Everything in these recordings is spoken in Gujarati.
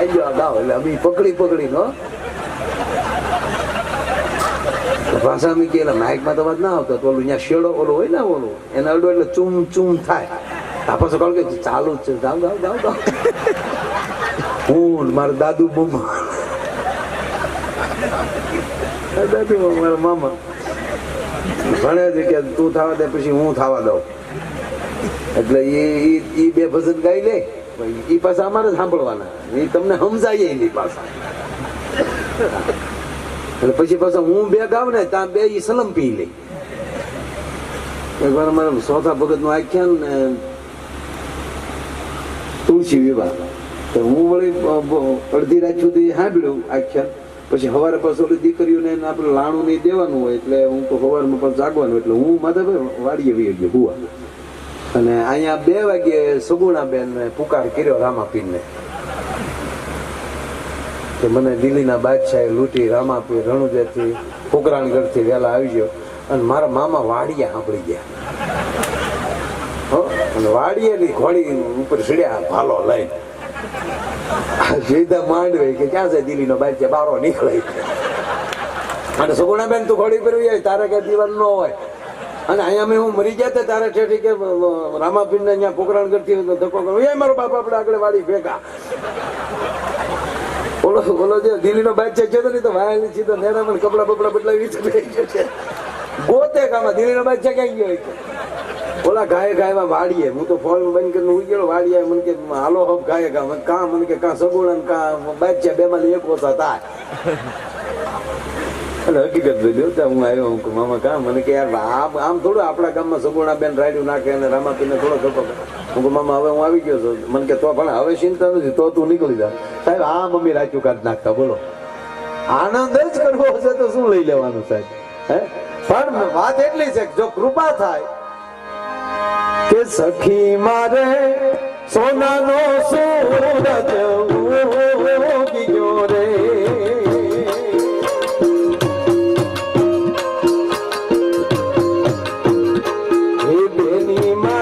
ગાઈ આ ગાવ એટલે અમે પકડી પકડી નો ભાષા અમે કે માઇકમાં તો વાત ના આવતો, તો ઓલું અહીંયા શેડો ઓલો હોય ને ઓલું, એના અડો એટલે ચૂમ ચૂમ થાય. તાપસ કહો કે ચાલુ જ છે ગાવ ગાવ ગાવ ગાવ હું મારા દાદુ બમ્મા. દાદુ મારા મામા. ભણે છે કે તું થવા દે, પછી હું થવા દઉં. એટલે એ બે ભજન ગાઈ લે. એ પાછા અમારે સાંભળવાના. એ તમને સમજાય એની પાછા. એટલે પછી પાછા હું બે ગાવ ને ત્યાં બે ઈ સલમ પી લઈ. એકવાર અમારે ચોથા ભગતનું આખ્યાન ને તુલસી વિવાહ. તો હું વળી અડધી રાત સુધી સાંભળ્યું આખ્યાન. પછી સવારે પાછું ઓલી દીકરીઓને આપણે લાણું નહીં દેવાનું હોય એટલે હું તો સવારમાં પાછું જાગવાનું એટલે હું માધાભાઈ વાડીએ વી ગયો, હુવા. અને અહીંયા બે વાગે સુગુણાબેનને પુકાર કર્યો રામાપીરને. કે મને દિલ્હીના બાદશાહે લૂંટી રામાપીર રણુજયથી પોકરાણગઢથી વહેલા આવી ગયો અને મારા મામા વાડિયા સાંભળી ગયા. અને વાડિયાની ઘોડી ઉપર ચડ્યા ભાલો લઈને. સીધા માંડવે કે ક્યાં છે દિલ્હીનો બાદશાહ? બારો નીકળે. અને સુગુણાબેન તું ઘોડી પર તારે કઈ દીવાન ન હોય. અને અહીંયા અમે હું મરી ગયા તા તારે ઠેઠી કે રામાપીર ને અહીંયા પોકરાણ કરતી ધક્કો કરો. એ મારો બાપ આપણે આગળ વાળી ભેગા. બોલો બોલો જે, દિલ્હીનો બાદશાહ છે ને તો વાયલ સીધો નેના પણ કપડા બપડા બદલાવી છે ગયો છે. ગોતે કામાં દિલ્હીનો બાદશાહ ક્યાં ગયો છે? ઓલા ગાય ગાયમાં વાડીએ. હું તો ફોન બંધ કરીને ઉઈ ગયો, વાડીએ મને કે, હાલો હબ ગાય ગા કા? મને કે, કા સગુણ કા બાદશાહ બે માં એક ઓછા થાય. એટલે હકીકત બોલ્યો તો હું આવ્યો હું મામા, કામ? મને કે, યાર, આમ આમ થોડું આપણા ગામમાં સગુણા બેન રાડ્યું નાખે અને રામાપીને થોડો ધક્કો હું કે, મામા, હવે હું આવી ગયો છું. મને કે, તો પણ હવે ચિંતા નથી, તો તું નીકળી જા. સાહેબ, આ મમ્મી રાજ્યું કાઢ નાખતા, બોલો. આનંદ જ કરવો હશે તો શું લઈ લેવાનું, સાહેબ? હે? પણ વાત એટલી છે જો કૃપા થાય કે સખી મારે સોનાનો સૂરજ હે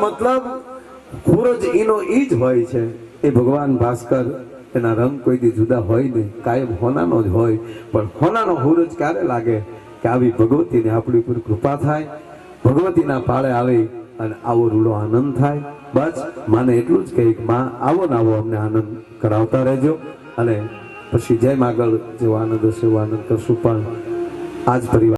મતલબ સૂરજ એનો ઈ જ હોય છે. એ ભગવાન ભાસ્કર એના રંગ કોઈ દી જુદા હોય નહીં. કાયમ હોનાનો જ હોય. પણ હોનાનો સૂરજ ક્યારે લાગે? કે આવી ભગવતીને આપણી ઉપર કૃપા થાય, ભગવતીના પાળે આવી અને આવો રૂડો આનંદ થાય. બસ, માને એટલું જ કહી માં આવો ને આવો અમને આનંદ કરાવતા રહેજો. અને પછી જેમ આગળ જેવો આનંદ હશે એવો આનંદ કરશું પણ આજ પરિવાર